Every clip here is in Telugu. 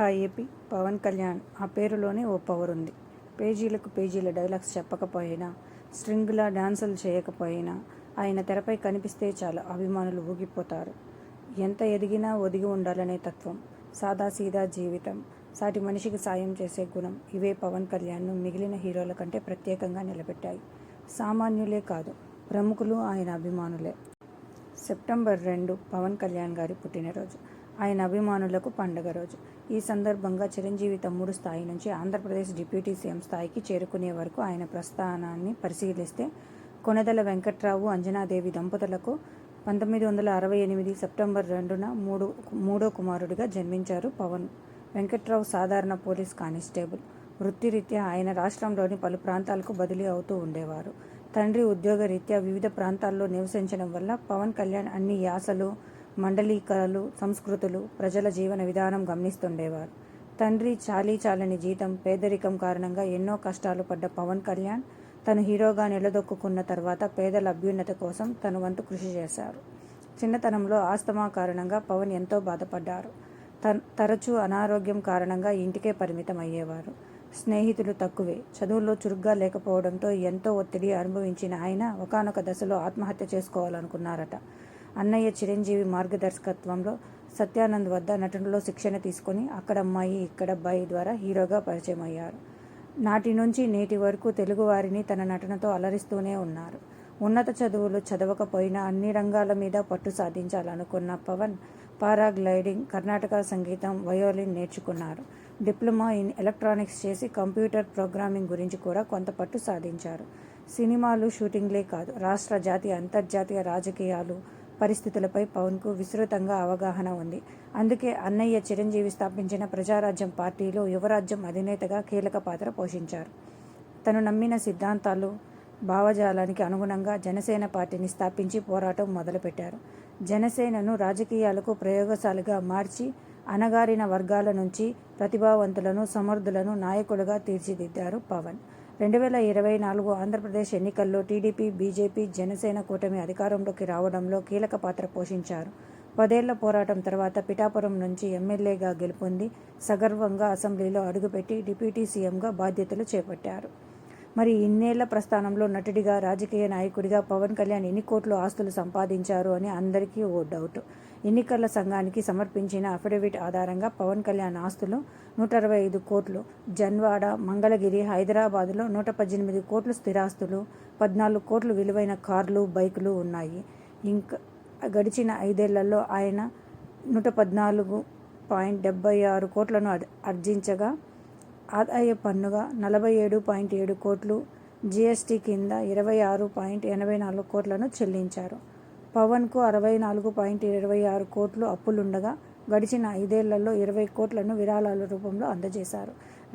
హా ఏపీ పవన్ కళ్యాణ్ ఆ పేరులోనే ఓ పవర్ ఉంది. పేజీలకు పేజీల డైలాగ్స్ చెప్పకపోయినా స్ట్రింగ్లా డాన్సులు చేయకపోయినా ఆయన తెరపై కనిపిస్తే చాలు అభిమానులు ఊగిపోతారు. ఎంత ఎదిగినా ఒదిగి ఉండాలనే తత్వం సాదాసీదా జీవితం సాటి మనిషికి సాయం చేసే గుణం ఇవే పవన్ కళ్యాణ్ను మిగిలిన హీరోల కంటే ప్రత్యేకంగా నిలబెట్టాయి. సామాన్యులే కాదు ప్రముఖులు ఆయన అభిమానులే. సెప్టెంబర్ రెండు పవన్ కళ్యాణ్ గారి పుట్టినరోజు. ఆయన అభిమానులకు పండగ రోజు. ఈ సందర్భంగా చిరంజీవి తమ్ముడు స్థాయి నుంచి ఆంధ్రప్రదేశ్ డిప్యూటీ సీఎం స్థాయికి చేరుకునే వరకు ఆయన ప్రస్థానాన్ని పరిశీలిస్తే కొనెదల వెంకట్రావు అంజనాదేవి దంపతులకు పంతొమ్మిది వందల అరవై ఎనిమిది సెప్టెంబర్ రెండున మూడు మూడో కుమారుడిగా జన్మించారు పవన్. వెంకట్రావు సాధారణ పోలీస్ కానిస్టేబుల్. వృత్తిరీత్యా ఆయన రాష్ట్రంలోని పలు ప్రాంతాలకు బదిలీ అవుతూ ఉండేవారు. తండ్రి ఉద్యోగరీత్యా వివిధ ప్రాంతాల్లో నివసించడం వల్ల పవన్ కళ్యాణ్ అన్ని యాసలు మండలీకరలు సంస్కృతులు ప్రజల జీవన విధానం గమనిస్తుండేవారు. తండ్రి చాలీ చాలని జీతం పేదరికం కారణంగా ఎన్నో కష్టాలు పడ్డ పవన్ కళ్యాణ్ తను హీరోగా నిలదొక్కున్న తర్వాత పేదల అభ్యున్నత కోసం తన వంతు కృషి చేశారు. చిన్నతనంలో ఆస్తమా కారణంగా పవన్ ఎంతో బాధపడ్డారు. తరచూ అనారోగ్యం కారణంగా ఇంటికే పరిమితం అయ్యేవారు స్నేహితులు తక్కువే. చదువుల్లో చురుగ్గా లేకపోవడంతో ఎంతో ఒత్తిడి అనుభవించిన ఆయన ఒకనొక దశలో ఆత్మహత్య చేసుకోవాలనుకున్నారట. అన్నయ్య చిరంజీవి మార్గదర్శకత్వంలో సత్యానంద్ వద్ద నటనలో శిక్షణ తీసుకొని అక్కడ అమ్మాయి ఇక్కడ అబ్బాయి ద్వారా హీరోగా పరిచయం అయ్యారు నాటి నుంచి నేటి వరకు తెలుగువారిని తన నటనతో అలరిస్తూనే ఉన్నారు. ఉన్నత చదువులు చదవకపోయినా అన్ని రంగాల మీద పట్టు సాధించాలనుకున్న పవన్ పారాగ్లైడింగ్ కర్ణాటక సంగీతం వయోలిన్ నేర్చుకున్నారు. డిప్లొమా ఇన్ ఎలక్ట్రానిక్స్ చేసి కంప్యూటర్ ప్రోగ్రామింగ్ గురించి కూడా కొంత పట్టు సాధించారు. సినిమాలు షూటింగ్లే కాదు రాష్ట్ర జాతీయ అంతర్జాతీయ రాజకీయాలు పరిస్థితులపై పవన్కు విస్తృతంగా అవగాహన ఉంది. అందుకే అన్నయ్య చిరంజీవి స్థాపించిన ప్రజారాజ్యం పార్టీలో యువరాజ్యం అధినేతగా కీలక పాత్ర పోషించారు. తను నమ్మిన సిద్ధాంతాలు భావజాలానికి అనుగుణంగా జనసేన పార్టీని స్థాపించి పోరాటం మొదలుపెట్టారు. జనసేనను రాజకీయాలకు ప్రయోగశాలగా మార్చి అణగారిన వర్గాల నుంచి ప్రతిభావంతులను సమర్థులను నాయకులుగా తీర్చిదిద్దారు పవన్. రెండు వేల ఇరవై నాలుగు ఆంధ్రప్రదేశ్ ఎన్నికల్లో టీడీపీ బీజేపీ జనసేన కూటమి అధికారంలోకి రావడంలో కీలక పాత్ర పోషించారు. పదేళ్ళ పోరాటం తర్వాత పిఠాపురం నుంచి ఎమ్మెల్యేగా గెలుపొంది సగర్వంగా అసెంబ్లీలో అడుగుపెట్టి డిప్యూటీ సీఎంగా బాధ్యతలు చేపట్టారు. మరి ఇన్నేళ్ళ ప్రస్థానంలో నటుడిగా రాజకీయ నాయకుడిగా పవన్ కళ్యాణ్ ఎన్ని కోట్లు ఆస్తులు సంపాదించారు అని అందరికీ ఓ డౌట్. ఎన్నికల సంఘానికి సమర్పించిన అఫిడవిట్ ఆధారంగా పవన్ కళ్యాణ్ ఆస్తులు నూట అరవై ఐదు కోట్లు జన్వాడ మంగళగిరి హైదరాబాదులో నూట పద్దెనిమిది కోట్లు స్థిరాస్తులు పద్నాలుగు కోట్లు విలువైన కార్లు బైకులు ఉన్నాయి. ఇంకా గడిచిన ఐదేళ్ళలో ఆయన నూట పద్నాలుగు పాయింట్ డెబ్బై ఆరు కోట్లను ఆర్జించగా ఆదాయ పన్నుగా నలభై ఏడు పాయింట్ ఏడు కోట్లు జీఎస్టీ కింద ఇరవై ఆరు పాయింట్ ఎనభై నాలుగు కోట్లను చెల్లించారు. పవన్కు అరవై నాలుగు పాయింట్ ఇరవై ఆరు కోట్లు అప్పులుండగా గడిచిన ఐదేళ్ళలో ఇరవై కోట్లను విరాళాల రూపంలో అందజేశారు.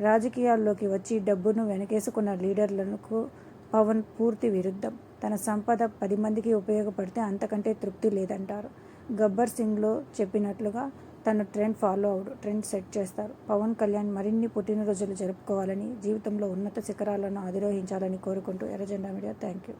రాజకీయాల్లోకి వచ్చి డబ్బును వెనకేసుకున్న లీడర్లకు పవన్ పూర్తి విరుద్ధం. తన సంపద పది మందికి ఉపయోగపడితే అంతకంటే తృప్తి లేదంటారు. గబ్బర్ సింగ్లో చెప్పినట్లుగా తను ట్రెండ్ ఫాలో అవడు ట్రెండ్ సెట్ చేస్తారు. పవన్ కళ్యాణ్ మరిన్ని పుట్టినరోజులు జరుపుకోవాలని జీవితంలో ఉన్నత శిఖరాలను అధిరోహించాలని కోరుకుంటూ ఎర్రజెండా మీడియా థ్యాంక్ యూ